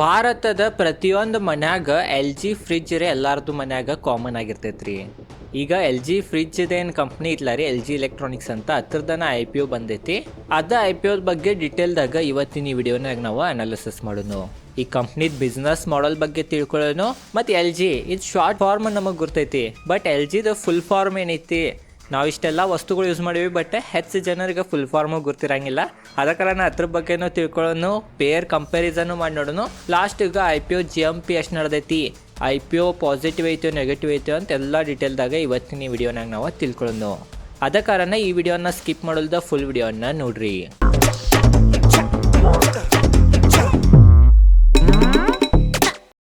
ಭಾರತದ ಪ್ರತಿಯೊಂದು ಮನ್ಯಾಗ ಎಲ್ ಜಿ ಫ್ರಿಜ್ ರೀ ಎಲ್ಲಾರ್ದು ಮನ್ಯಾಗ ಕಾಮನ್ ಆಗಿರ್ತೈತ್ರಿ. ಈಗ ಎಲ್ ಜಿ ಫ್ರಿಜ್ ಕಂಪ್ನಿ ಇಟ್ಲ ರೀ? ಎಲ್ ಜಿ ಎಲೆಕ್ಟ್ರಾನಿಕ್ಸ್ ಅಂತ ಹತ್ರದನ ಐ ಪಿ ಒ ಬಂದೈತಿ. ಅದ ಐ ಪಿ ಒ ಬಗ್ಗೆ ಡಿಟೇಲ್ದಾಗ ಇವತ್ತಿನ ಈ ವಿಡಿಯೋನಾಗ ನಾವು ಅನಾಲಿಸಿಸ್ ಮಾಡೋನು ಈ ಕಂಪ್ನಿದ್ ಬಿಸ್ನೆಸ್ ಮಾಡೆಲ್ ಬಗ್ಗೆ ತಿಳ್ಕೊಳ್ಳೋನು ಮತ್ತು ಎಲ್ ಜಿ ಇದು ಶಾರ್ಟ್ ಫಾರ್ಮ್ ನಮಗೆ ಗುರ್ತೈತಿ. ಬಟ್ ಎಲ್ ಜಿದ ಫುಲ್ ಫಾರ್ಮ್ ಏನೈತಿ? ನಾವು ಇಷ್ಟೆಲ್ಲ ವಸ್ತುಗಳು ಯೂಸ್ ಮಾಡೀವಿ ಬಟ್ ಹೆಚ್ಚು ಜನರಿಗೆ ಫುಲ್ ಫಾರ್ಮು ಗೊತ್ತಿರಂಗಿಲ್ಲ. ಅದ ಕಾರಣ ಅದ್ರ ಬಗ್ಗೆನೂ ತಿಳ್ಕೊಳ್ಳೋನು ಪೇರ್ ಕಂಪ್ಯಾರಿಸನ್ ಮಾಡಿ ನೋಡೋನು. ಲಾಸ್ಟ್ ಈಗ I P O G M P ಎಷ್ಟು ನಡೆದೈತಿ? ಐ ಪಿ ಒ ಪಾಸಿಟಿವ್ ಐತೋ ನೆಗೆಟಿವ್ ಐತೋ ಅಂತ ಎಲ್ಲ ಡೀಟೇಲ್ದಾಗ ಇವತ್ತಿನ ಈ ವಿಡಿಯೋನಾಗ ನಾವು ತಿಳ್ಕೊಳ್ಳೋನು. ಅದ ಕಾರಣ ಈ ವಿಡಿಯೋನ ಸ್ಕಿಪ್ ಮಾಡೋಲ್ದ ಫುಲ್ ವಿಡಿಯೋನ ನೋಡ್ರಿ.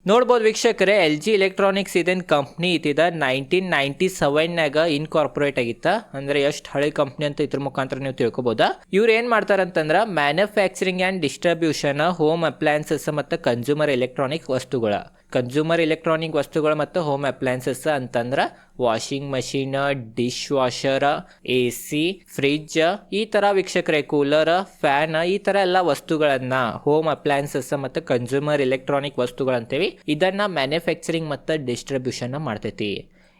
ನೋಡ್ಬೋದು ವೀಕ್ಷಕರೇ ಎಲ್ ಜಿ ಎಲೆಕ್ಟ್ರಾನಿಕ್ಸ್ ಇದೇನು ಕಂಪ್ನಿ ಇತ್ತಿದ ನೈನ್ಟೀನ್ ನೈನ್ಟಿ ಸೆವೆನ್ನಾಗ ಇನ್ಕಾರ್ಪೊರೇಟ್ ಆಗಿತ್ತ. ಅಂದ್ರೆ ಎಷ್ಟು ಹಳೆ ಕಂಪ್ನಿ ಅಂತ ಇದ್ರ ಮುಖಾಂತರ ನೀವು ತಿಳ್ಕೊಬೋದಾ? ಇವ್ರು ಏನ್ ಮಾಡ್ತಾರಂತಂದ್ರ manufacturing and distribution home appliances ಮತ್ತು ಕನ್ಸ್ಯೂಮರ್ ಎಲೆಕ್ಟ್ರಾನಿಕ್ ವಸ್ತುಗಳ. ಕನ್ಸ್ಯೂಮರ್ ಎಲೆಕ್ಟ್ರಾನಿಕ್ ವಸ್ತುಗಳು ಮತ್ತು ಹೋಮ್ ಅಪ್ಲಯನ್ಸಸ್ ಅಂತಂದ್ರೆ washing machine dishwasher A C fridge ಈ ಥರ ವೀಕ್ಷಕರೇ ಕೂಲರ್ ಫ್ಯಾನ್ ಈ ಥರ ಎಲ್ಲ ವಸ್ತುಗಳನ್ನ ಹೋಮ್ ಅಪ್ಲಯನ್ಸಸ್ ಮತ್ತು ಕನ್ಸ್ಯೂಮರ್ ಎಲೆಕ್ಟ್ರಾನಿಕ್ ವಸ್ತುಗಳಂತೇವಿ ಇದನ್ನ ಮ್ಯಾನುಫ್ಯಾಕ್ಚರಿಂಗ್ ಮತ್ತು ಡಿಸ್ಟ್ರಿಬ್ಯೂಷನ್ ಮಾಡ್ತೈತಿ.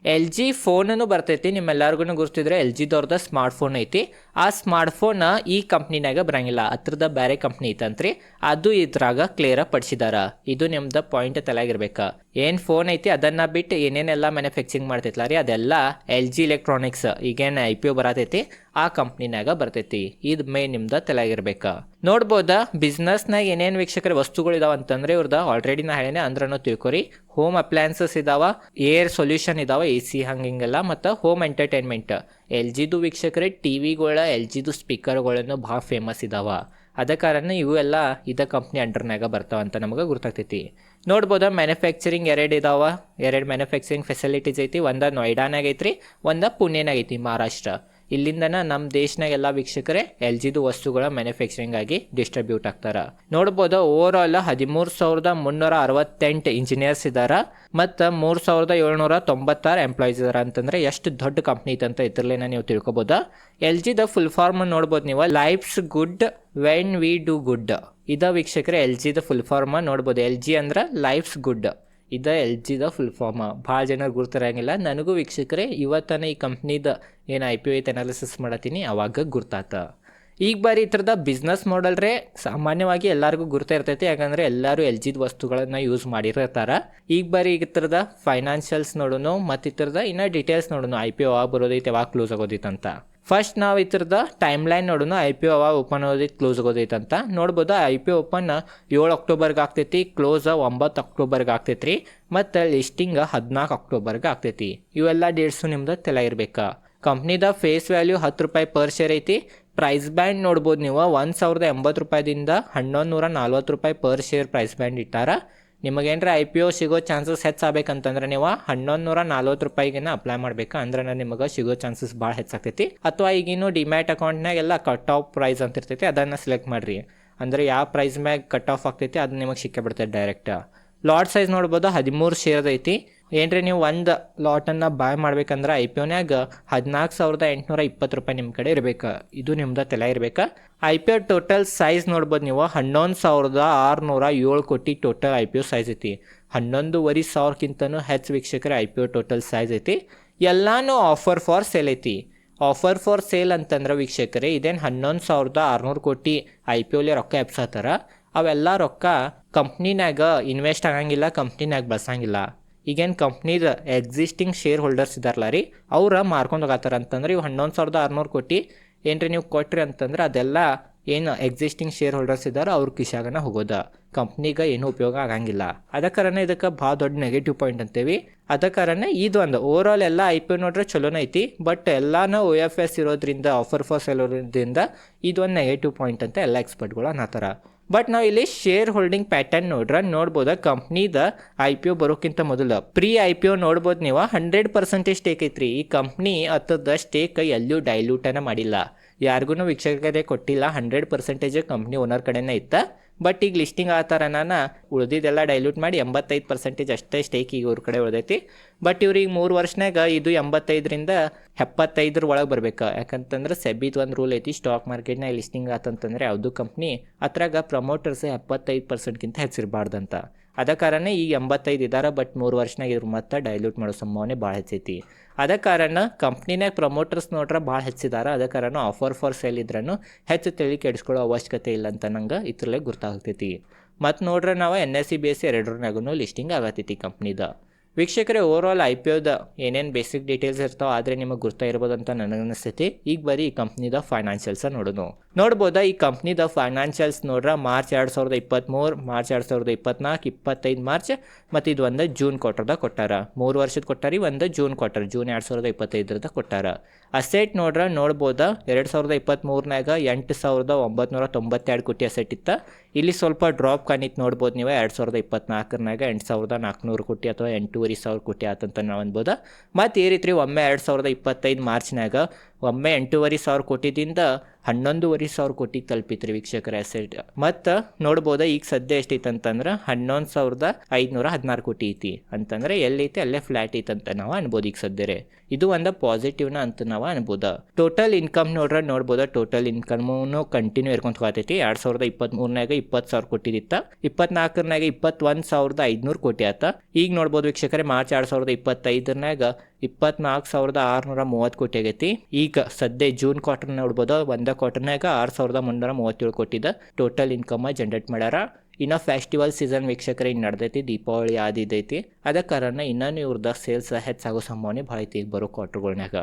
ಎಲ್ ಜಿ ಫೋನನ್ನು ಬರ್ತೈತಿ ನಿಮ್ಮೆಲ್ಲರಿಗೂ ಗುರ್ತಿದ್ರೆ ಎಲ್ ಜಿದವ್ರದ ಸ್ಮಾರ್ಟ್ ಫೋನ್ ಐತಿ. ಆ ಸ್ಮಾರ್ಟ್ ಫೋನ್ ಈ ಕಂಪ್ನಿನಾಗ ಬರಂಗಿಲ್ಲ ಹತ್ರದ ಬೇರೆ ಕಂಪ್ನಿ ಐತಂತ್ರಿ. ಅದು ಇದ್ರಾಗ ಕ್ಲಿಯರ್ ಪಡಿಸಿದಾರ. ಇದು ನಿಮ್ದು ಪಾಯಿಂಟ್ ತಲೆಯಾಗಿರ್ಬೇಕ ಏನ್ ಫೋನ್ ಐತಿ ಅದನ್ನು ಬಿಟ್ಟು ಏನೇನೆಲ್ಲ ಮ್ಯಾನುಫ್ಯಾಕ್ಚರಿಂಗ್ ಮಾಡ್ತೈತಲ್ಲ ರೀ, ಅದೆಲ್ಲ ಎಲ್ ಜಿ ಎಲೆಕ್ಟ್ರಾನಿಕ್ಸ್ ಈಗೇನು ಐ ಪಿ ಒ ಬರತೈತಿ, ಆ ಕಂಪ್ನಿನಾಗ ಬರ್ತೈತಿ. ಇದು ಮೇನ್ ನಿಮ್ದು ತಲೆಯಾಗಿರ್ಬೇಕು. ನೋಡ್ಬೋದ ಬಿಸ್ನೆಸ್ನಾಗ ಏನೇನು ವೀಕ್ಷಕರ ವಸ್ತುಗಳು ಇದಾವ ಅಂತಂದ್ರೆ ಇವ್ರದ ಆಲ್ರೆಡಿ ನಾ ಹೇಳೇನೆ ಅಂದ್ರೂ ತಿಳ್ಕೊರಿ. ಹೋಮ್ ಅಪ್ಲಯನ್ಸಸ್ ಇದಾವ ಏರ್ ಸೊಲ್ಯೂಷನ್ ಇದಾವ ಎ ಸಿ ಹಂಗಿಂಗೆಲ್ಲ ಮತ್ತು ಹೋಮ್ ಎಂಟರ್ಟೈನ್ಮೆಂಟ್ ಎಲ್ ಜಿದು ವೀಕ್ಷಕರೇ ಟಿ ವಿಗಳ ಎಲ್ ಜಿದು ಸ್ಪೀಕರ್ಗಳನ್ನು ಭಾಳ ಫೇಮಸ್ ಇದಾವ. ಅದ ಕಾರಣ ಇವು ಎಲ್ಲ ಇದ ಕಂಪ್ನಿ ಅಂಡರ್ನಾಗ ಬರ್ತಾವ ಅಂತ ನಮಗೆ ಗೊತ್ತಾಗ್ತೈತಿ ನೋಡ್ಬೋದ ಮ್ಯಾನುಫ್ಯಾಕ್ಚರಿಂಗ್ ಎರಡು ಇದಾವ. ಎರಡು ಮ್ಯಾನುಫ್ಯಾಕ್ಚರಿಂಗ್ ಫೆಸಿಲಿಟೀಸ್ ಐತಿ. ಒಂದು ನೋಯ್ಡಾನಾಗ ಐತ್ರಿ ಒಂದು ಪುಣೆನಾಗ ಐತಿ ಮಹಾರಾಷ್ಟ್ರ. ಇಲ್ಲಿಂದನ ನಮ್ಮ ದೇಶನಾಗ ಎಲ್ಲ ವೀಕ್ಷಕರೇ ಎಲ್ ಜಿದು ವಸ್ತುಗಳ ಮ್ಯಾನುಫ್ಯಾಕ್ಚರಿಂಗ್ ಆಗಿ ಡಿಸ್ಟ್ರಿಬ್ಯೂಟ್ ಆಗ್ತಾರ. ನೋಡ್ಬೋದು ಓವರ್ ಆಲ್ ಹದಿಮೂರು ಸಾವಿರದ ಮುನ್ನೂರ ಅರವತ್ತೆಂಟು ಇಂಜಿನಿಯರ್ಸ್ ಇದಾರ ಮತ್ತು ಮೂರು ಸಾವಿರದ ಏಳ್ನೂರ ತೊಂಬತ್ತಾರು ಎಂಪ್ಲಾಯೀಸ್ ಇದಾರ ಅಂತಂದ್ರೆ ಎಷ್ಟು ದೊಡ್ಡ ಕಂಪ್ನಿ ಇತ್ತಂತ ಇದ್ರಲ್ಲೇನ ನೀವು ತಿಳ್ಕೊಬೋದು. ಎಲ್ ಜಿದ ಫುಲ್ ಫಾರ್ಮ್ ನೋಡ್ಬೋದು ನೀವು life's good when we do good ಇದ ವೀಕ್ಷಕರೇ ಎಲ್ ಜಿದ ಫುಲ್ ಫಾರ್ಮ್ ನೋಡ್ಬೋದು. ಎಲ್ ಜಿ ಅಂದ್ರೆ ಲೈಫ್ಸ್ ಗುಡ್ ಇದ ಎಲ್ ಜಿದ ಫುಲ್ ಫಾರ್ಮ್ ಭಾಳ ಜನ ಗುರ್ತಿರಂಗಿಲ್ಲ. ನನಗೂ ವೀಕ್ಷಕರೆ, ಇವತ್ತನ ಈ ಕಂಪ್ನಿದ ಏನು ಐ ಪಿ ಐ ಅನಾಲಿಸಿಸ್ ಮಾಡತ್ತೀನಿ ಅವಾಗ ಗುರ್ತಾತ. ಈಗ ಬಾರಿ ಈ ಥರದ ಬಿಸ್ನೆಸ್ ಮಾಡಲ್ರೇ ಸಾಮಾನ್ಯವಾಗಿ ಎಲ್ಲರಿಗೂ ಗುರ್ತಾ ಇರ್ತೈತಿ. ಯಾಕಂದ್ರೆ ಎಲ್ಲರೂ ಎಲ್ ಜಿದ ವಸ್ತುಗಳನ್ನ ಯೂಸ್ ಮಾಡಿರ್ತಾರೆ. ಈಗ ಬಾರಿ ಈ ಥರದ ಫೈನಾನ್ಷಿಯಲ್ಸ್ ನೋಡೋಣ ಮತ್ತು ಈ ಥರದ ಇನ್ನೂ ಡೀಟೇಲ್ಸ್ ನೋಡೋಣ ಐ ಪಿ ಒ ಯಾವಾಗ ಬರೋದೈತೆ, ಯಾವಾಗ ಕ್ಲೋಸ್ ಆಗೋದೈತೆ ಅಂತ ಫಸ್ಟ್ ನಾವು ಈ ಟೈಮ್ ಲೈನ್ ನೋಡೋಣ ಐ ಪಿ ಒ ಅವಾಗ ಓಪನ್ ಆಗೋದೈತೆ ಕ್ಲೋಸ್ ಆಗೋದೈತೆ ಅಂತ ನೋಡ್ಬೋದು ಐ ಪಿ ಓಪನ್ ಏಳು ಅಕ್ಟೋಬರ್ಗೆ ಆಗ್ತೈತಿ ಕ್ಲೋಸ್ ಒಂಬತ್ತು ಅಕ್ಟೋಬರ್ಗೆ ಆಗ್ತೈತಿ ರೀ ಮತ್ತು ಲಿಸ್ಟಿಂಗ್ ಹದಿನಾಲ್ಕು ಅಕ್ಟೋಬರ್ಗೆ ಆಗ್ತೈತಿ. ಇವೆಲ್ಲ ಡೇಟ್ಸು ನಿಮ್ದು ತಲೆ ಇರ್ಬೇಕು. ಕಂಪ್ನಿದ ಫೇಸ್ ವ್ಯಾಲ್ಯೂ ಹತ್ತು ರೂಪಾಯಿ ಪರ್ ಶೇರ್ ಐತಿ. ಪ್ರೈಸ್ ಬ್ಯಾಂಡ್ ನೋಡ್ಬೋದು ನೀವು, ಒಂದು ಸಾವಿರದ ಎಂಬತ್ತು ರೂಪಾಯಿದಿಂದ ಹನ್ನೊಂದು ನೂರ ನಲ್ವತ್ತು ರೂಪಾಯಿ ಪರ್ ಶೇರ್ ಪ್ರೈಸ್ ಬ್ಯಾಂಡ್ ಇಟ್ಟಾರ. ನಿಮಗೇನ್ರ ಐ ಪಿ ಒ ಸಿಗೋ ಚಾನ್ಸಸ್ ಹೆಚ್ಚಾಗಬೇಕಂತಂದ್ರೆ ನೀವು ಹನ್ನೊಂದು ನೂರ ನಲ್ವತ್ತು ರೂಪಾಯಿಗಿನ ಅಪ್ಲೈ ಮಾಡ್ಬೇಕು. ಅಂದ್ರೆ ನಿಮಗೆ ಸಿಗೋ ಚಾನ್ಸಸ್ ಭಾಳ ಹೆಚ್ಚಾಗ್ತೈತಿ ಅಥವಾ ಈಗಿನ ಡಿಮ್ಯಾಟ್ ಅಕೌಂಟ್ನಾಗೆಲ್ಲ ಕಟ್ ಆಫ್ ಪ್ರೈಸ್ ಅಂತ ಇರ್ತೈತಿ, ಅದನ್ನು ಸೆಲೆಕ್ಟ್ ಮಾಡಿರಿ. ಅಂದರೆ ಯಾವ ಪ್ರೈಸ್ ಮ್ಯಾಗ ಕಟ್ ಆಫ್ ಆಗ್ತೈತಿ, ಅದು ನಿಮಗೆ ಸಿಕ್ಕೇ ಬಿಡ್ತೈತೆ ಡೈರೆಕ್ಟ್ ಲಾಟ್ ಸೈಜ್ ನೋಡ್ಬೋದು, ಹದಿಮೂರು ಶೇರ್ ಐತಿ. ಏನ್ರಿ ನೀವು ಒಂದು ಲಾಟನ್ನು ಬಾಯ್ ಮಾಡ್ಬೇಕಂದ್ರೆ ಐ ಪಿ ಒನ್ಯಾಗ ಹದಿನಾಲ್ಕು ಸಾವಿರದ ಎಂಟುನೂರ ಇಪ್ಪತ್ತು ರೂಪಾಯಿ ನಿಮ್ಮ ಕಡೆ ಇರ್ಬೇಕು. ಇದು ನಿಮ್ದು ತಲೆ ಇರಬೇಕು. I P O total size ನೋಡ್ಬೋದು ನೀವು. ಹನ್ನೊಂದು ಸಾವಿರದ ಆರುನೂರ ಏಳು ಕೋಟಿ total I P O size ಐತಿ. ಹನ್ನೊಂದುವರೆ ಸಾವಿರಕ್ಕಿಂತನೂ ಹೆಚ್ಚು ವೀಕ್ಷಕರ I P O total size ಐತಿ. ಎಲ್ಲಾನು ಆಫರ್ ಫಾರ್ ಸೇಲ್ ಐತಿ. ಆಫರ್ ಫಾರ್ ಸೇಲ್ ಅಂತಂದ್ರೆ ವೀಕ್ಷಕರೇ, ಇದೇನು ಹನ್ನೊಂದು ಸಾವಿರದ ಆರುನೂರು ಕೋಟಿ ಐ ಪಿ ಒಲಿ ರೊಕ್ಕ ಎಪ್ಸಾತಾರ ಅವೆಲ್ಲ ರೊಕ್ಕ ಕಂಪ್ನಿನಾಗ ಇನ್ವೆಸ್ಟ್ ಆಗಂಗಿಲ್ಲ ಕಂಪ್ನಿನಾಗ ಬಳಸಂಗಿಲ್ಲ. ಈಗೇನು ಕಂಪ್ನಿದ ಎಕ್ಸಿಸ್ಟಿಂಗ್ ಶೇರ್ ಹೋಲ್ಡರ್ಸ್ ಇದ್ದಾರಲ್ಲ ರೀ, ಅವ್ರ ಮಾರ್ಕೊಂಡು ಹೋಗತ್ತಾರ ಅಂತಂದ್ರೆ ಇವು ಹನ್ನೊಂದು ಸಾವಿರದ ಆರುನೂರು ಕೋಟಿ ಏನ್ರಿ ನೀವು ಕೊಟ್ರಿ ಅಂತಂದ್ರೆ ಅದೆಲ್ಲ ಏನು ಎಕ್ಸಿಸ್ಟಿಂಗ್ ಶೇರ್ ಹೋಲ್ಡರ್ಸ್ ಇದ್ದಾರೆ ಅವ್ರ ಕಿಶಾಗನ ಹೋಗೋದ. ಕಂಪ್ನಿಗೆ ಏನು ಉಪಯೋಗ ಆಗಂಗಿಲ್ಲ. ಅದ ಕಾರಣ ಇದಕ್ಕೆ ಭಾಳ ದೊಡ್ಡ ನೆಗೆಟಿವ್ ಪಾಯಿಂಟ್ ಅಂತೇವಿ. ಅದ ಕಾರಣ ಇದೊಂದು ಓವರ್ ಆಲ್ ಎಲ್ಲ ಐ ಪಿ ನೋಡ್ರೆ ಚಲೋನ ಐತಿ ಬಟ್ ಎಲ್ಲಾನು ಒ ಎಫ್ ಎಸ್ ಇರೋದ್ರಿಂದ ಆಫರ್ ಫಾರ್ ಇರೋದ್ರಿಂದ ಇದೊಂದು ನೆಗೆಟಿವ್ ಪಾಯಿಂಟ್ ಅಂತ ಎಲ್ಲ ಎಕ್ಸ್ಪರ್ಟ್ಗಳು ಅನ್ನತ್ತಾರ ಬಟ್ ನಾವು ಇಲ್ಲಿ ಶೇರ್ ಹೋಲ್ಡಿಂಗ್ ಪ್ಯಾಟರ್ನ್ ನೋಡ್ರೆ, ನೋಡ್ಬೋದ ಕಂಪ್ನಿದ ಐ ಪಿ ಒ ಬರೋಕ್ಕಿಂತ ಮೊದಲು. ಪ್ರೀ ಐ ಪಿ ಒ ನೋಡ್ಬೋದು ನೀವು ಹಂಡ್ರೆಡ್ ಪರ್ಸೆಂಟೇಜ್ ಸ್ಟೇಕ್ ಐತ್ರಿ. ಈ ಕಂಪ್ನಿ ಹತ್ತದ ಸ್ಟೇಕ್ ಎಲ್ಲೂ ಡೈಲ್ಯೂಟನ ಮಾಡಿಲ್ಲ. ಯಾರಿಗೂ ವೀಕ್ಷಕರೇ ಕೊಟ್ಟಿಲ್ಲ ಹಂಡ್ರೆಡ್ ಪರ್ಸೆಂಟೇಜ್ ಕಂಪ್ನಿ ಓನರ್ ಕಡೆನೇ ಇತ್ತ. ಬಟ್ ಈಗ ಲಿಸ್ಟಿಂಗ್ ಆತಾರ ನಾನು ಉಳಿದಿದ್ದೆಲ್ಲ ಡೈಲ್ಯೂಟ್ ಮಾಡಿ ಎಂಬತ್ತೈದು ಪರ್ಸೆಂಟೇಜ್ ಅಷ್ಟೇ ಸ್ಟೇಕ್ ಈಗ ಇವ್ರ ಕಡೆ ಉಳ್ದೈತಿ. ಬಟ್ ಇವ್ರಿಗೆ ಮೂರು ವರ್ಷನಾಗ ಇದು ಎಂಬತ್ತೈದರಿಂದ ಎಪ್ಪತ್ತೈದರ ಒಳಗೆ ಬರಬೇಕು. ಯಾಕಂತಂದ್ರೆ ಸೆಬಿದು ಒಂದು ರೂಲ್ ಐತಿ ಸ್ಟಾಕ್ ಮಾರ್ಕೆಟ್ನಾಗ ಲಿಸ್ಟಿಂಗ್ ಆತಂತಂದ್ರೆ ಯಾವುದು ಕಂಪ್ನಿ ಅದ್ರಾಗ ಪ್ರಮೋಟರ್ಸ್ ಎಪ್ಪತ್ತೈದು ಪರ್ಸೆಂಟ್ಗಿಂತ ಹೆಚ್ಚಿರಬಾರ್ದಂತ. ಅದ ಕಾರಣ ಈಗ ಎಂಬತ್ತೈದು ಇದ್ದಾರೆ ಬಟ್ ಮೂರು ವರ್ಷನಾಗ ಇದ್ರ ಮತ್ತೆ ಡೈಲ್ಯೂಟ್ ಮಾಡೋ ಸಂಭಾವನೆ ಭಾಳ ಹೆಚ್ಚೈತಿ. ಅದ ಕಾರಣ ಕಂಪ್ನಿನಾಗ ಪ್ರಮೋಟರ್ಸ್ ನೋಡ್ರೆ ಭಾಳ ಹೆಚ್ಚಿದಾರ, ಅದ ಕಾರಣ ಆಫರ್ ಫಾರ್ ಸೇಲ್ ಇದ್ರೂ ಹೆಚ್ಚು ತಿಳಿ ಕೆಡಿಸ್ಕೊಳ್ಳೋ ಅವಶ್ಯಕತೆ ಇಲ್ಲ ಅಂತ ನಂಗೆ ಇದ್ರಲ್ಲೇ ಗೊತ್ತಾಗ್ತೈತಿ ಮತ್ತು ನೋಡ್ರೆ ನಾವು N S C B S C ಎರಡರನಾಗೂ listing ಆಗತ್ತೈತಿ ಕಂಪ್ನಿದ ವೀಕ್ಷಕರೇ ಓವರ್ ಆಲ್ ಐ ಪಿ ಒದ ಏನೇನು ಬೇಸಿಕ್ ಡೀಟೇಲ್ಸ್ ಇರ್ತಾವೆ ಆದರೆ ನಿಮಗೆ ಗುರ್ತಾ ಇರ್ಬೋದು ಅಂತ ನನಗೆ ಅನಿಸ್ತೈತಿ. ಈಗ ಬರೀ ಈ ಕಂಪ್ನಿದ ಫೈನಾನ್ಷಿಯಲ್ಸ ನೋಡೋದು ನೋಡ್ಬೋದಾ, ಈ ಕಂಪ್ನಿದ ಫೈನಾನ್ಷಿಯಲ್ಸ್ ನೋಡ್ರ ಮಾರ್ಚ್ ಎರಡು ಸಾವಿರದ ಇಪ್ಪತ್ತ್ಮೂರು ಮಾರ್ಚ್ ಎರಡು ಸಾವಿರದ ಇಪ್ಪತ್ನಾಲ್ಕು ಇಪ್ಪತ್ತೈದು ಮಾರ್ಚ್, ಮತ್ತು ಇದು ಒಂದು ಜೂನ್ ಕ್ವಾರ್ಟರ್ದಾಗ ಕೊಟ್ಟಾರ. ಮೂರು ವರ್ಷದ ಕೊಟ್ಟಾರಿ, ಒಂದು ಜೂನ್ ಕ್ವಾರ್ಟರ್ ಜೂನ್ ಎರಡು ಸಾವಿರದ ಇಪ್ಪತ್ತೈದರದ ಕೊಟ್ಟಾರ. ಅಸೆಟ್ ನೋಡ್ರೆ, ನೋಡ್ಬೋದಾ? ಎರಡು ಸಾವಿರದ ಇಪ್ಪತ್ತ್ಮೂರನಾಗ ಎಂಟು ಸಾವಿರದ ಒಂಬತ್ತು ತೊಂಬತ್ತೆರಡು ಕೋಟಿ ಅಸೆಟ್ ಇತ್ತು. ಇಲ್ಲಿ ಸ್ವಲ್ಪ ಡ್ರಾಪ್ ಕಾಣಿತ್ತು ನೋಡ್ಬೋದು ನೀವು ಎರಡು ಸಾವಿರದ ಇಪ್ಪತ್ನಾಲ್ಕರನಾಗ ಎಂಟು ಸಾವಿರದ ನಾಲ್ಕುನೂರು ಕೋಟಿ ಅಥವಾ ಎಂಟೂವರೆ ಸಾವಿರ ಕೋಟಿ ಆತಂತ ನಾವು ಅನ್ಬೋದು. ಮತ್ತು ಈ ರೀತಿ ಒಮ್ಮೆ ಎರಡು ಸಾವಿರದ ಇಪ್ಪತ್ತೈದು ಮಾರ್ಚ್ನಾಗ ಒಮ್ಮೆ ಎಂಟೂವರೆ ಸಾವಿರ ಕೋಟಿದಿಂದ ಹನ್ನೊಂದುವರೆ ಸಾವಿರ ಕೋಟಿಗೆ ತಲುಪಿತ್ರಿ ವೀಕ್ಷಕರ ಅಸೆಟ್ ಮತ್ತು ನೋಡ್ಬೋದ ಈಗ ಸದ್ಯ ಎಷ್ಟೈತೆ ಅಂತಂದ್ರೆ ಹನ್ನೊಂದು ಸಾವಿರದ ಐದುನೂರ ಹದಿನಾರು ಕೋಟಿ ಐತಿ. ಅಂತಂದ್ರೆ ಎಲ್ಲೈತಿ ಅಲ್ಲೇ ಫ್ಲಾಟ್ ಐತೆ ಅಂತ ನಾವು ಅನ್ಬೋದು ಈಗ ಸದ್ಯರೆ. ಇದು ಒಂದು ಪಾಸಿಟಿವ್ನ ಅಂತ ನಾವು ಅನ್ಬೋದ. ಟೋಟಲ್ ಇನ್ಕಮ್ ನೋಡ್ರೆ ನೋಡ್ಬೋದ ಟೋಟಲ್ ಇನ್ಕಮ್ನು ಕಂಟಿನ್ಯೂ ಇರ್ಕೊಂತ ಹೋಗತೈತಿ. ಎರಡು ಸಾವಿರದ ಇಪ್ಪತ್ತ್ಮೂರನಾಗ ಇಪ್ಪತ್ತು ಸಾವಿರ ಕೋಟಿದಿತ್ತ ಇಪ್ಪತ್ನಾಲ್ಕರನಾಗ ಇಪ್ಪತ್ತೊಂದು ಸಾವಿರದ ಐದುನೂರು ಕೋಟಿ ಆತ. ಈಗ ನೋಡ್ಬೋದು ವೀಕ್ಷಕರೇ, ಮಾರ್ಚ್ ಎರಡು ಸಾವಿರದ ಇಪ್ಪತ್ತೈದರನಾಗ ಇಪ್ಪತ್ನಾಲ್ಕು ಸಾವಿರದ ಆರುನೂರ ಮೂವತ್ತು ಕೋಟಿ ಆಗೈತಿ. ಈಗ ಸದ್ಯ ಜೂನ್ ಕ್ವಾರ್ಟರ್ ನೋಡ್ಬೋದು. ಒಂದ ಕ್ವಾರ್ಟರ್ನಾಗ ಆರು ಸಾವಿರದ ಮುನ್ನೂರ ಮೂವತ್ತೇಳು ಕೋಟಿದ ಟೋಟಲ್ ಇನ್ಕಮ್ ಜನರೇಟ್ ಮಾಡ್ಯಾರ. ಇನ್ನು ಫೆಸ್ಟಿವಲ್ ಸೀಸನ್ ವೀಕ್ಷಕರೇ ಇನ್ನು ನಡೆದೈತಿ, ದೀಪಾವಳಿ ಆದಿದೈತಿ ಅದ ಕಾರಣ ಇನ್ನೂ ಇವ್ರದ ಸೇಲ್ಸ್ ಹೆಚ್ಚಾಗೋ ಸಂಭಾವನೆ ಭಾಳ ಐತಿ ಈಗ ಬರೋ ಕ್ವಾರ್ಟರ್ಗಳ್ನಾಗ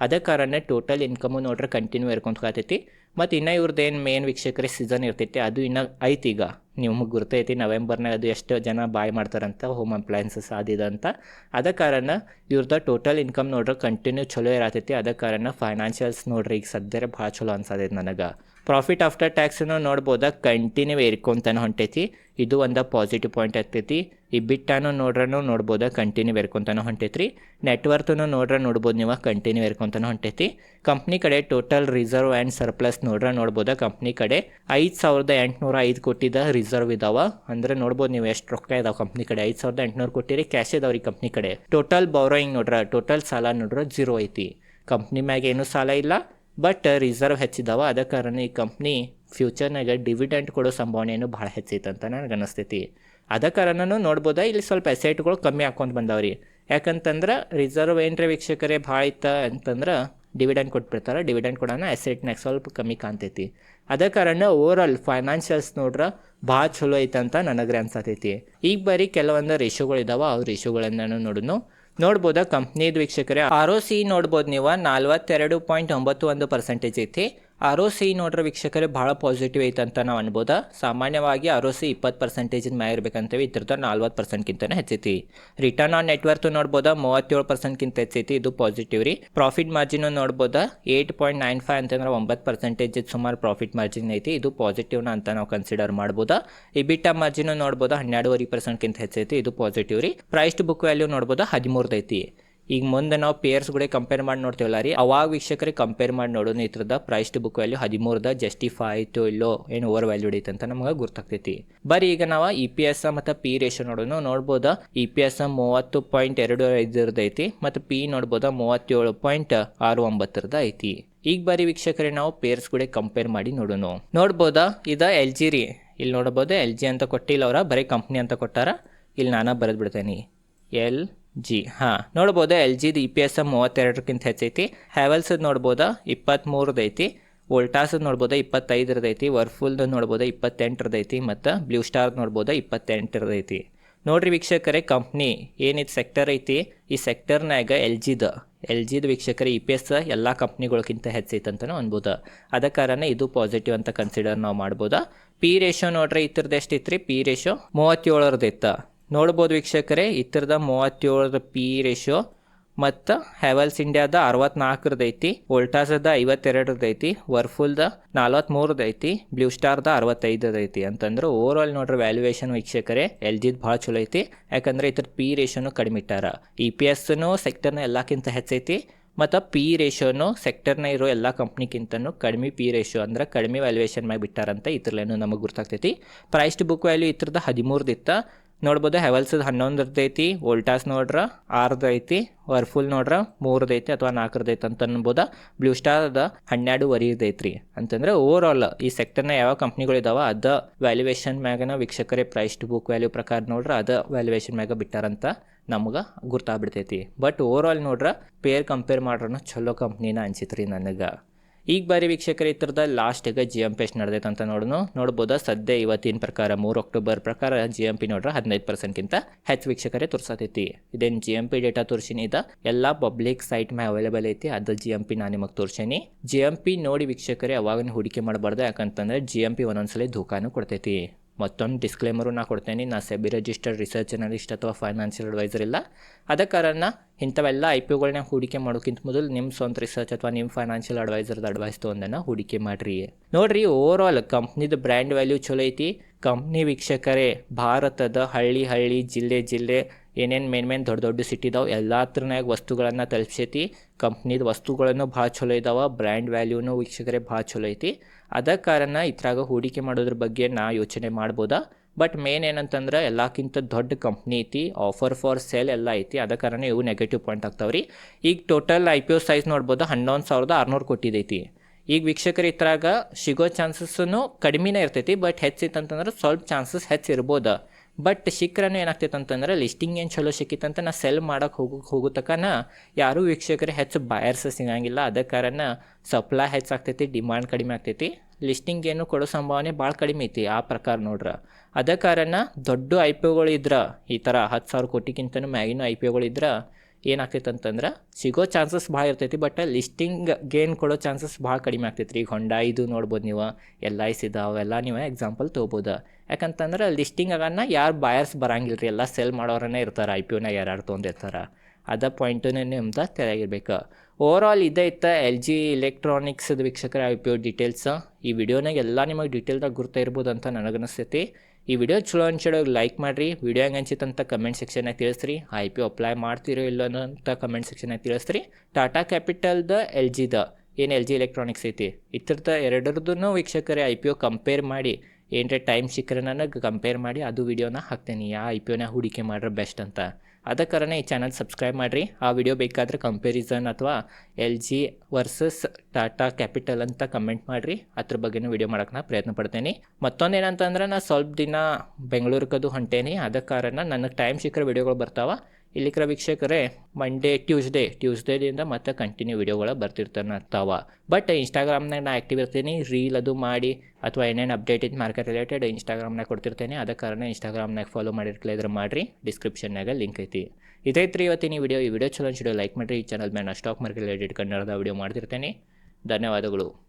ಅದ ಕಾರಣ ಟೋಟಲ್ ಇನ್ಕಮು ನೋಡ್ರೆ ಕಂಟಿನ್ಯೂ ಇರ್ಕೊಂತ ಕಾತೈತಿ ಮತ್ತು ಇನ್ನು ಇವ್ರದ್ದು ಏನು ಮೇನ್ ವೀಕ್ಷಕರ ಸೀಸನ್ ಇರ್ತೈತಿ, ಅದು ಇನ್ನೂ ಐತಿ ಈಗ. ನಿಮಗೆ ಗುರ್ತೈತಿ ನವೆಂಬರ್ನಾಗ ಅದು ಎಷ್ಟು ಜನ ಬಾಯ್ ಮಾಡ್ತಾರಂತ ಹೋಮ್ ಅಪ್ಲಯನ್ಸಸ್ ಆದಿದೆ ಅಂತ. ಅದ ಕಾರಣ ಇವ್ರದ್ದು ಟೋಟಲ್ ಇನ್ಕಮ್ ನೋಡ್ರೆ ಕಂಟಿನ್ಯೂ ಚಲೋ ಇರತೈತಿ. ಅದ ಕಾರಣ ಫೈನಾನ್ಷಿಯಲ್ಸ್ ನೋಡ್ರಿ ಈಗ ಸದ್ಯರೆ ಭಾಳ ಚಲೋ ಅನ್ಸತೈತಿ ನನಗೆ. ಪ್ರಾಫಿಟ್ ಆಫ್ಟರ್ ಟ್ಯಾಕ್ಸನ್ನು ನೋಡ್ಬೋದ ಕಂಟಿನ್ಯೂ ಏರ್ಕೊಂತಾನೆ ಹೊಂಟೈತಿ. ಇದು ಒಂದು ಪಾಸಿಟಿವ್ ಪಾಯಿಂಟ್ ಆಗ್ತೈತಿ. ಈ ಬಿಟ್ಟಾನು ನೋಡ್ರೂ ನೋಡ್ಬೋದ ಕಂಟಿನ್ಯೂ ಏರ್ಕೊಂತಾನೆ ಹೊಂಟೈತ್ರಿ. ನೆಟ್ವರ್ತನು ನೋಡ್ರೆ ನೋಡ್ಬೋದು ನೀವು ಕಂಟಿನ್ಯೂ ಏರ್ಕೊಂತಾನೆ ಹೊಂಟೈತಿ. ಕಂಪ್ನಿ ಕಡೆ ಟೋಟಲ್ ರಿಸರ್ವ್ ಆ್ಯಂಡ್ ಸರ್ಪ್ಲಸ್ ನೋಡ್ರೆ ನೋಡ್ಬೋದ ಕಂಪ್ನಿ ಕಡೆ ಐದು ಸಾವಿರದ ಎಂಟುನೂರ ಐದು ಕೋಟಿದ ರಿಸರ್ವ್ ಇದಾವ. ಅಂದ್ರೆ ನೋಡ್ಬೋದು ನೀವು ಎಷ್ಟು ರೊಕ್ಕ ಇದಾವೆ ಕಂಪ್ನಿ ಕಡೆ. ಐದು ಸಾವಿರದ ಎಂಟುನೂರು ಕೊಟ್ಟಿರಿ ಕ್ಯಾಶ್ ಇದಾವ್ರಿ ಕಂಪ್ನಿ ಕಡೆ. ಟೋಟಲ್ ಬೌರೋಯಿಂಗ್ ನೋಡ್ರ ಟೋಟಲ್ ಸಾಲ ನೋಡ್ರ ಜೀರೋ ಐತಿ. ಕಂಪ್ನಿ ಮ್ಯಾಗ ಏನೂ ಸಾಲ ಇಲ್ಲ ಬಟ್ ರಿಸರ್ವ್ ಹೆಚ್ಚಿದಾವ. ಅದ ಕಾರಣ ಈ ಕಂಪ್ನಿ ಫ್ಯೂಚರ್ನಾಗ ಡಿವಿಡೆಂಟ್ ಕೊಡೋ ಸಂಭಾವನೆಯನ್ನು ಭಾಳ ಹೆಚ್ಚೈತೆ ಅಂತ ನನಗೆ ಅನಿಸ್ತೈತಿ. ಅದ ಕಾರಣನೂ ನೋಡ್ಬೋದಾ, ಇಲ್ಲಿ ಸ್ವಲ್ಪ ಎಸೆಟ್ಗಳು ಕಮ್ಮಿ ಹಾಕ್ಕೊಂಡು ಬಂದಾವ್ರಿ ಯಾಕಂತಂದ್ರೆ ರಿಸರ್ವ್ ಏನರ ವೀಕ್ಷಕರೇ ಭಾಳ ಇತ್ತ ಅಂತಂದ್ರೆ ಡಿವಿಡೆಂಟ್ ಕೊಟ್ಬಿಡ್ತಾರೆ ಡಿವಿಡೆಂಡ್ ಕೊಡೋಣ ಎಸೆಟ್ನಾಗ ಸ್ವಲ್ಪ ಕಮ್ಮಿ ಕಾಣ್ತೈತಿ. ಅದೇ ಕಾರಣ ಓವರ್ ಆಲ್ ಫೈನಾನ್ಷಿಯಲ್ಸ್ ನೋಡ್ರೆ ಭಾಳ ಚಲೋ ಅಂತ ನನಗ್ರೆ ಅನ್ಸತೈತಿ. ಈಗ ಬರೀ ಕೆಲವೊಂದು ರೇಷೋಗಳು ಇದ್ದಾವೆ ಅವ್ರ ರೇಷೋಗಳನ್ನು ನೋಡೋಣ ನೋಡ್ಬೋದಾ ಕಂಪ್ನಿದು ವೀಕ್ಷಕರೇ ಆರ್ ಒ ಸಿ ನೋಡ್ಬೋದು ನೀವು, ನಲ್ವತ್ತೆರಡು ಪಾಯಿಂಟ್ ಒಂಬತ್ತು ಒಂದು ಪರ್ಸೆಂಟೇಜ್ ಐತಿ. ಆರ್ ಒ ಸಿ ನೋಡ್ರಿ ವೀಕ್ಷಕರೇ ಭಾಳ ಪಾಸಿಟಿವ್ ಐತೆ ಅಂತ ನಾವು ಅನ್ಬೋದು. ಸಾಮಾನ್ಯವಾಗಿ ಆರ್ ಒ ಸಿ ಇಪ್ಪತ್ತು ಪರ್ಸೆಂಟೇಜಿನ ಮ್ಯಾಗ ಇರ್ಬೇಕಂತೇವೆ ಇದ್ರದ್ದು ನಲ್ವತ್ತು ಪರ್ಸೆಂಟ್ಗಿಂತ ಹೆಚ್ಚೈತಿ. ರಿಟರ್ನ್ ಆನ್ ನೆಟ್ವರ್ಕ್ ನೋಡ್ಬೋದು ಮೂವತ್ತೇಳು ಪರ್ಸೆಂಟ್ಗಿಂತ ಹೆಚ್ಚೈತಿ, ಇದು ಪಾಸಿಟಿವ್ ರೀ. ಪ್ರಾಫಿಟ್ ಮಾರ್ಜಿನ್ ನೋಡ್ಬೋದು ಏಯ್ಟ್ ಪಾಯಿಂಟ್ ನೈನ್ ಫೈವ್ ಅಂತಂದ್ರೆ ಒಂಬತ್ತು ಪರ್ಸೆಂಟೇಜ್ ಸುಮಾರು ಪ್ರಾಫಿಟ್ ಮಾರ್ಜಿನ್ ಐತಿ, ಇದು ಪಾಸಿಟಿವ್ನ ಅಂತ ನಾವು ಕನ್ಸಿಡರ್ ಮಾಡ್ಬೋದು. ಈ ಬಿಟ್ಟ ಮಾರ್ಜಿನ್ ನೋಡ್ಬೋದು ಹನ್ನೆರಡುವರೆ ಪರ್ಸೆಂಟ್ಗಿಂತ ಹೆಚ್ಚೈತಿ, ಇದು ಪಾಸಿಟಿವ್ ರೀ. ಪ್ರೈಸ್ ಬುಕ್ ವ್ಯಾಲ್ಯೂ ನೋಡ್ಬೋದು ಹದಿಮೂರ್ದು ಐತಿ ಈಗ ಮುಂದೆ ನಾವು ಪೇರ್ಸ್ ಕೂಡ ಕಂಪೇರ್ ಮಾಡಿ ನೋಡ್ತೇವಲ್ಲ ರೀ. ಅವಾಗ ವೀಕ್ಷಕರಿಗೆ ಕಂಪೇರ್ ಮಾಡಿ ನೋಡೋಣ ಇದ್ರದ ಪ್ರೈಸ್ ಟು ಬುಕ್ ವ್ಯಾಲ್ಯೂ ಹದಿಮೂರದ ಜಸ್ಟಿಫೈ ಆಯಿತು ಇಲ್ಲೋ ಏನು ಓವರ್ ವ್ಯಾಲ್ಯೂಡ್ ಐತೆ ಅಂತ ನಮಗೆ ಗೊತ್ತಾಗ್ತೈತಿ ಬರೀ ಈಗ ನಾವು ಇ ಪಿ ಎಸ್ ಮತ್ತು ಪಿ ರೇಷೋ ನೋಡೋಣ ನೋಡ್ಬೋದಾ ಇ ಪಿ ಎಸ್ ಮೂವತ್ತು ಪಾಯಿಂಟ್ ಎರಡು ಐದರದ್ದು ಐತಿ ಮತ್ತು ಪಿ ನೋಡ್ಬೋದಾ ಮೂವತ್ತೇಳು ಪಾಯಿಂಟ್ ಆರು ಒಂಬತ್ತರದ ಐತಿ. ಈಗ ಬರೀ ವೀಕ್ಷಕರೇ ನಾವು ಪೇರ್ಸ್ ಕೂಡ ಕಂಪೇರ್ ಮಾಡಿ ನೋಡೋಣ ನೋಡ್ಬೋದಾ? ಇದು ಎಲ್ ಜಿ ರೀ. ಇಲ್ಲಿ ನೋಡ್ಬೋದು ಎಲ್ ಜಿ ಅಂತ ಕೊಟ್ಟಿಲ್ಲ ಅವರ, ಬರೀ ಕಂಪ್ನಿ ಅಂತ ಕೊಟ್ಟಾರ. ಇಲ್ಲಿ ನಾನು ಬರೆದು ಬಿಡ್ತೇನೆ ಎಲ್ ಜಿ, ಹಾಂ. ನೋಡ್ಬೋದು ಎಲ್ ಜಿದು ಇ ಪಿ ಎಸ್ ಮೂವತ್ತೆರಡಕ್ಕಿಂತ ಹೆಚ್ಚೈತಿ. ಹ್ಯಾವೆಲ್ಸದ್ ನೋಡ್ಬೋದಾ ಇಪ್ಪತ್ತ್ಮೂರದೈತಿ ವೋಲ್ಟಾಸದ್ ನೋಡ್ಬೋದಾ, ಇಪ್ಪತ್ತೈದರದೈತಿ. ವರ್ಫುಲ್ದು ನೋಡ್ಬೋದಾ ಇಪ್ಪತ್ತೆಂಟರದ್ದು ಐತಿ ಮತ್ತು ಬ್ಲೂ ಸ್ಟಾರ್ ನೋಡ್ಬೋದಾ, ಇಪ್ಪತ್ತೆಂಟರದೈತಿ. ನೋಡ್ರಿ ವೀಕ್ಷಕರೇ ಕಂಪ್ನಿ ಏನಿದು ಸೆಕ್ಟರ್ ಐತಿ, ಈ ಸೆಕ್ಟರ್ನಾಗ ಎಲ್ ಜಿದು ಎಲ್ ಜಿದು ವೀಕ್ಷಕರೇ ಇ ಪಿ ಎಸ್ ಎಲ್ಲ ಕಂಪ್ನಿಗಳಿಗಿಂತ ಹೆಚ್ಚೈತೆ ಅಂತಲೂ ಅನ್ಬೋದು. ಅದ ಕಾರಣ ಇದು ಪಾಸಿಟಿವ್ ಅಂತ ಕನ್ಸಿಡರ್ ನಾವು ಮಾಡ್ಬೋದು. ಪಿ ರೇಷೋ ನೋಡ್ರಿ ಇತ್ತರದ್ದು ಎಷ್ಟಿತ್ತು ರೀ ಪಿ ರೇಷೋ ಮೂವತ್ತೇಳರದ್ದು ಇತ್ತ ನೋಡ್ಬೋದು ವೀಕ್ಷಕರೇ ಇತರದ ಮೂವತ್ತೇಳರ ಪಿ ರೇಷೋ ಮತ್ತು ಹ್ಯಾವಲ್ಸ್ ಇಂಡಿಯಾದ ಅರವತ್ನಾಲ್ಕರದೈತಿ ವೋಲ್ಟಾಸದ ಐವತ್ತೆರಡರದೈತಿ ವರ್ಫುಲ್ದ ನಲ್ವತ್ಮೂರದ್ದು ಐತಿ ಬ್ಲೂ ಸ್ಟಾರ್ದ ಅರವತ್ತೈದದೈತಿ ಅಂತಂದ್ರೆ ಓವರ್ ಆಲ್ ನೋಡ್ರಿ ವ್ಯಾಲ್ಯೂಯೇಷನ್ ವೀಕ್ಷಕರೇ ಎಲ್ ಜಿದ್ ಭಾಳ ಚಲೋ ಐತಿ. ಯಾಕಂದ್ರೆ ಇದ್ರ ಪಿ ರೇಷನು ಕಡಿಮೆ ಇಟ್ಟಾರ. ಇ ಪಿ ಎಸ್ನು ಸೆಕ್ಟರ್ನ ಎಲ್ಲಕ್ಕಿಂತ ಹೆಚ್ಚೈತಿ, ಮತ್ತು ಪಿ ರೇಷಿಯೋನು ಸೆಕ್ಟರ್ನ ಇರೋ ಎಲ್ಲ ಕಂಪ್ನಿಗಿಂತನೂ ಕಡಿಮೆ ಪಿ ರೇಷೋ ಅಂದ್ರೆ ಕಡಿಮೆ ವ್ಯಾಲ್ಯೂಯೇಷನ್ ಮ್ಯಾಗ ಬಿಟ್ಟಾರಂತ ಇದ್ರಲ್ಲೇನು ನಮಗೆ ಗೊತ್ತಾಗ್ತೈತಿ ಪ್ರೈಸ್ ಟು ಬುಕ್ ವ್ಯಾಲ್ಯೂ ಇದ್ರದ್ದು ಹದಿಮೂರ್ದಿತ್ತ ನೋಡ್ಬೋದು, ಹೆವೆಲ್ಸದ ಹನ್ನೊಂದರದ್ದು ಐತಿ, ವೋಲ್ಟಾಸ್ ನೋಡ್ರ, ಆರ್ದು ಐತಿ, ವರ್ಫುಲ್ ನೋಡ್ರ ಮೂರದ್ದು ಐತಿ ಅಥವಾ ನಾಲ್ಕರದ್ದು ಐತಿ ಅಂತ ಅನ್ಬೋದು. ಬ್ಲೂ ಸ್ಟಾರ್ ಅದ ಹನ್ನೆರಡುವರೆದು ಐತ್ರಿ. ಅಂತಂದ್ರೆ ಓವರ್ ಆಲ್ ಈ ಸೆಕ್ಟರ್ನ ಯಾವ ಕಂಪ್ನಿಗಳು ಇದಾವ, ಅದ ವ್ಯಾಲ್ಯೂಯೇಷನ್ ಮ್ಯಾಗನ ವೀಕ್ಷಕರೇ ಪ್ರೈಸ್ ಟು ಬುಕ್ ವ್ಯಾಲ್ಯೂ ಪ್ರಕಾರ ನೋಡ್ರ, ಅದ ವ್ಯಾಲ್ಯೂಯೇಷನ್ ಮ್ಯಾಗ ಬಿಟ್ಟಾರಂತ ನಮ್ಗೆ ಗುರ್ತಾಗ್ಬಿಡ್ತೈತಿ. ಬಟ್ ಓವರ್ ಆಲ್ ನೋಡ್ರ ಪೇರ್ ಕಂಪೇರ್ ಮಾಡ್ರೂ ಚಲೋ ಕಂಪ್ನಿನ ಅನ್ಸಿತ್ರಿ ನನಗೆ. ಈಗ ಬಾರಿ ವೀಕ್ಷಕರ, ಈ ಥರದ ಲಾಸ್ಟಿಗೆ ಜಿ ಎಂ ಪಿ ಎಷ್ಟು ನಡೆದೈತೆ ಅಂತ ನೋಡೋಣ ನೋಡ್ಬೋದು? ಸದ್ಯ ಇವತ್ತಿನ ಪ್ರಕಾರ ಮೂರು ಅಕ್ಟೋಬರ್ ಪ್ರಕಾರ ಜಿ ಎಂ ಪಿ ನೋಡ್ರೆ ಹದಿನೈದು ಪರ್ಸೆಂಟ್ಗಿಂತ ಹೆಚ್ಚು ವೀಕ್ಷಕರೇ ತೋರಿಸತೈತಿ. ಇದೇನು ಜಿ ಎಂ ಪಿ ಡೇಟಾ ತೋರ್ಸಿನಿ ಇದು? ಎಲ್ಲ ಪಬ್ಲಿಕ್ ಸೈಟ್ ಮೇ ಅವೈಲೇಬಲ್ ಐತಿ, ಅದು ಜಿ ಎಂ ಪಿ ನಾನು ನಿಮಗೆ ತೋರಿಸೀನಿ. ಜಿ ಎಂ ಪಿ ನೋಡಿ ವೀಕ್ಷಕರೇ ಅವಾಗ ಹೂಡಿಕೆ ಮಾಡಬಾರ್ದು, ಯಾಕಂತಂದ್ರೆ ಜಿ ಎಂ ಪಿ ಒಂದೊಂದ್ಸಲ ಧೋಕಾನು ಕೊಡ್ತೈತಿ. ಮತ್ತೊಂದು ಡಿಸ್ಕ್ಲೇಮರು ನಾ ಕೊಡ್ತೇನೆ. ನಾ ಸೆಬಿ ರಿಜಿಸ್ಟರ್ಡ್ ರಿಸರ್ಚ್ ಅನಲಿಸ್ಟ್ ಅಥವಾ ಫೈನಾನ್ಷಿಯಲ್ ಅಡ್ವೈಸರ್ ಇಲ್ಲ. ಅದ ಕಾರಣ ಇಂಥವೆಲ್ಲ ಐ ಪಿ ಒಗಳನ್ನ ಹೂಡಿಕೆ ಮಾಡೋಕ್ಕಿಂತ ಮೊದಲು ನಿಮ್ಮ ಸ್ವಂತ ರಿಸರ್ಚ್ ಅಥವಾ ನಿಮ್ಮ ಫೈನಾನ್ಷಿಯಲ್ ಅಡ್ವೈಸರ್ದ ಅಡ್ವೈಸ್ ತೊಗೊಂಡನ್ನು ಹೂಡಿಕೆ ಮಾಡಿರಿ. ನೋಡ್ರಿ ಓವರ್ ಆಲ್ ಕಂಪ್ನಿದು ಬ್ರ್ಯಾಂಡ್ ವ್ಯಾಲ್ಯೂ ಚಲೋ ಐತಿ. ಕಂಪ್ನಿ ವೀಕ್ಷಕರೇ, ಭಾರತದ ಹಳ್ಳಿ ಹಳ್ಳಿ, ಜಿಲ್ಲೆ ಜಿಲ್ಲೆ ಏನೇನು ಮೇನ್ ಮೇನ್ ದೊಡ್ಡ ದೊಡ್ಡ ಸಿಟಿ ಇದಾವೆ, ಎಲ್ಲ ಹತ್ರನಾಗ ವಸ್ತುಗಳನ್ನು ತಲುಪಿಸೈತಿ. ಕಂಪ್ನಿದು ವಸ್ತುಗಳನ್ನು ಭಾಳ ಚಲೋ ಇದಾವೆ ಬ್ರ್ಯಾಂಡ್ ವ್ಯಾಲ್ಯೂನು ವೀಕ್ಷಕರೆ ಭಾಳ ಚಲೋ ಐತಿ. ಅದ ಕಾರಣ ಇದ್ರಾಗ ಹೂಡಿಕೆ ಮಾಡೋದ್ರ ಬಗ್ಗೆ ನಾ ಯೋಚನೆ ಮಾಡ್ಬೋದಾ? ಬಟ್ ಮೇನ್ ಏನಂತಂದ್ರೆ ಎಲ್ಲಕ್ಕಿಂತ ದೊಡ್ಡ ಕಂಪ್ನಿ ಐತಿ ಆಫರ್ ಫಾರ್ ಸೇಲ್ ಎಲ್ಲ ಐತಿ, ಅದ ಕಾರಣ ಇವು ನೆಗೆಟಿವ್ ಪಾಯಿಂಟ್ ಆಗ್ತಾವ್ರಿ. ಈಗ total I P O size ನೋಡ್ಬೋದು? ಹನ್ನೊಂದು ಸಾವಿರದ ಆರುನೂರು ಕೊಟ್ಟಿದೈತಿ. ಈಗ ವೀಕ್ಷಕರು ಇದ್ರಾಗ ಸಿಗೋ ಚಾನ್ಸಸ್ಸು ಕಡಿಮೆನೇ ಇರ್ತೈತಿ ಬಟ್ ಹೆಚ್ಚಿತ್ತಂತಂದ್ರೆ ಸ್ವಲ್ಪ ಚಾನ್ಸಸ್ ಹೆಚ್ಚು ಇರ್ಬೋದು? ಬಟ್ ಸಿಕ್ಕರೂ ಏನಾಗ್ತೈತೆ ಅಂತಂದ್ರೆ ಲಿಸ್ಟಿಂಗ್ ಏನು ಚಲೋ ಸಿಕ್ಕಿತ್ತಂತ ನಾ ಸೆಲ್ ಮಾಡೋಕೆ ಹೋಗೋ ಹೋಗೋ ತಕನ ಯಾರೂ ವೀಕ್ಷಕರು ಹೆಚ್ಚು ಬಾಯರ್ಸ್ ಸಿಗಂಗಿಲ್ಲ. ಅದ ಕಾರಣ ಸಪ್ಲೈ ಹೆಚ್ಚಾಗ್ತೈತಿ ಡಿಮಾಂಡ್ ಕಡಿಮೆ ಆಗ್ತೈತಿ. ಲಿಸ್ಟಿಂಗ್ ಏನು ಕೊಡೋ ಸಂಭಾವನೆ ಭಾಳ ಕಡಿಮೆ ಐತಿ ಆ ಪ್ರಕಾರ ನೋಡ್ರ. ಅದ ಕಾರಣ ದೊಡ್ಡ ಐ ಪಿ ಒಗಳು ಇದ್ರೆ, ಈ ಥರ ಹತ್ತು ಸಾವಿರ ಕೋಟಿಗಿಂತನೂ ಮ್ಯಾಗಿನೂ ಐ ಪಿ ಒಗಳು ಇದ್ರ ಏನಾಗ್ತೈತೆ ಅಂತಂದ್ರೆ ಸಿಗೋ ಚಾನ್ಸಸ್ ಭಾಳ ಇರ್ತೈತಿ ಬಟ್ ಲಿಸ್ಟಿಂಗ್ ಗೇನ್ ಕೊಡೋ ಚಾನ್ಸಸ್ ಭಾಳ ಕಡಿಮೆ ಆಗ್ತೈತಿ ಈಗ ಹೊಂಡಾ ಇದು ನೋಡ್ಬೋದು ನೀವು ಎಲ್ ಐ ಸಿದ ಅವೆಲ್ಲ ನೀವು ಎಕ್ಸಾಂಪಲ್ ತೊಗೋಬೋದು. ಯಾಕಂತಂದ್ರೆ ಲಿಸ್ಟಿಂಗ್ ಆಗನ್ನ ಯಾರು ಬಾಯರ್ಸ್ ಬರಂಗಿಲ್ಲ ರೀ ಎಲ್ಲ ಸೆಲ್ ಮಾಡೋರನ್ನೇ ಇರ್ತಾರೆ ಐ ಪಿ ಒನ ಯಾರು ತೊಗೊಂಡಿರ್ತಾರೆ. ಅದ ಪಾಯಿಂಟನ್ನೇ ನಿಮ್ದು ತೆರೆಯಾಗಿರ್ಬೇಕು. ಓವರ್ ಆಲ್ ಇತ್ತು ಎಲ್ ಜಿ ಇಲೆಕ್ಟ್ರಾನಿಕ್ಸ್ದು ವೀಕ್ಷಕರ ಐ ಪಿ ಒ ಡೀಟೇಲ್ಸ್ ಈ ವಿಡಿಯೋನಾಗ ಎಲ್ಲ ನಿಮಗೆ ಡೀಟೇಲ್ದಾಗ ಗುರ್ತಾ ಇರ್ಬೋದು ಅಂತ ನನಗನ್ನಿಸ್ತೈತಿ ಈ ವಿಡಿಯೋ ಚಲೋ ಅನ್ಸೋದು ಲೈಕ್ ಮಾಡಿರಿ. ವಿಡಿಯೋ ಹೆಂಗೆ ಅನ್ಸಿತ್ತು ಅಂತ ಕಮೆಂಟ್ ಸೆಕ್ಷನ್ನಾಗ ತಿಳಿಸ್ರಿ. ಐ ಪಿ ಅಪ್ಲೈ ಮಾಡ್ತಿರೋ ಇಲ್ಲೋ ಅಂತ ಕಮೆಂಟ್ ಸೆಕ್ಷನ್ನಾಗ ತಿಳಿಸ್ರಿ. ಟಾಟಾ ಕ್ಯಾಪಿಟಲ್ದ ಎಲ್ ಜಿದ ಏನು ಎಲ್ ಜಿ ಎಲೆಕ್ಟ್ರಾನಿಕ್ಸ್ ಐತಿ? ಇತರದ ಎರಡರದ್ದು ವೀಕ್ಷಕರೇ ಐ ಪಿ ಒ ಕಂಪೇರ್ ಮಾಡಿ. ಏನರೇ ಟೈಮ್ ಸಿಕ್ಕರೆ ನನಗೆ ಕಂಪೇರ್ ಮಾಡಿ. ಅದು ವಿಡಿಯೋನ ಹಾಕ್ತೇನೆ. ಯಾವ ಐ ಪಿ ಒನ ಹೂಡಿಕೆ ಮಾಡ್ರೆ ಬೆಸ್ಟ್ ಅಂತ. ಅದ ಕಾರಣ ಈ ಚಾನಲ್ ಸಬ್ಸ್ಕ್ರೈಬ್ ಮಾಡಿರಿ. ಆ ವಿಡಿಯೋ ಬೇಕಾದರೆ ಕಂಪೇರಿಸನ್ ಅಥವಾ L G versus Tata capital ಅಂತ ಕಮೆಂಟ್ ಮಾಡಿರಿ. ಅದ್ರ ಬಗ್ಗೆನೂ ವಿಡಿಯೋ ಮಾಡೋಕೆ ನಾನು ಪ್ರಯತ್ನ ಪಡ್ತೇನೆ. ಮತ್ತೊಂದು ಏನಂತಂದ್ರೆ ನಾ ಸ್ವಲ್ಪ ದಿನ ಬೆಂಗಳೂರಿಗದು ಹೊಂಟೇನಿ. ಅದ ಕಾರಣ ನನಗೆ ಟೈಮ್ ಸಿಕ್ಕರೆ ವಿಡಿಯೋಗಳು ಬರ್ತಾವ. ಇಲ್ಲಿಕ್ರ ವೀಕ್ಷಕರೇ ಮಂಡೇ ಟ್ಯೂಸ್ಡೇ ಟ್ಯೂಸ್ಡೇದಿಂದ ಮತ್ತೆ ಕಂಟಿನ್ಯೂ ವೀಡಿಯೋಗಳು ಬರ್ತಿರ್ತಾನೆ ಇರ್ತಾವ ಬಟ್ ಇನ್ಸ್ಟಾಗ್ರಾಮ್ನಾಗ ನಾ ಆ್ಯಕ್ಟಿವ್ ಇರ್ತೀನಿ ರೀಲ್ ಅದು ಮಾಡಿ ಅಥವಾ ಏನೇನು ಅಪ್ಡೇಟ್ ಇದ್ದು ಮಾರ್ಕೆಟ್ ರಿಲೇಟೆಡ್ ಇನ್ಸ್ಟಾಗ್ರಾಮ್ನಾಗ ಕೊಡ್ತಿರ್ತೇನೆ. ಅದ ಕಾರಣ ಇನ್ಸ್ಟಾಗ್ರಾಮ್ನಾಗ ಫಾಲೋ ಮಾಡಿರ್ಲಿದ್ರೆ ಮಾಡಿರಿ ಡಿಸ್ಕ್ರಿಪ್ಷನ್ನಾಗ ಲಿಂಕ್ ಐತಿ. ಇದೈತ್ರಿ ಇವತ್ತಿನ ವಿಡಿಯೋ ಈ ವಿಡಿಯೋ ಚಲೋ ಅನ್ಸಿಡೋ ಲೈಕ್ ಮಾಡಿರಿ. ಈ ಚಾನಲ್ ಮೇಲೆ ಸ್ಟಾಕ್ ಮಾರ್ಕೆಟ್ ರಿಲೇಟೆಡ್ ಕನ್ನಡದ ವಿಡಿಯೋ ಮಾಡ್ತಿರ್ತೇನೆ. ಧನ್ಯವಾದಗಳು.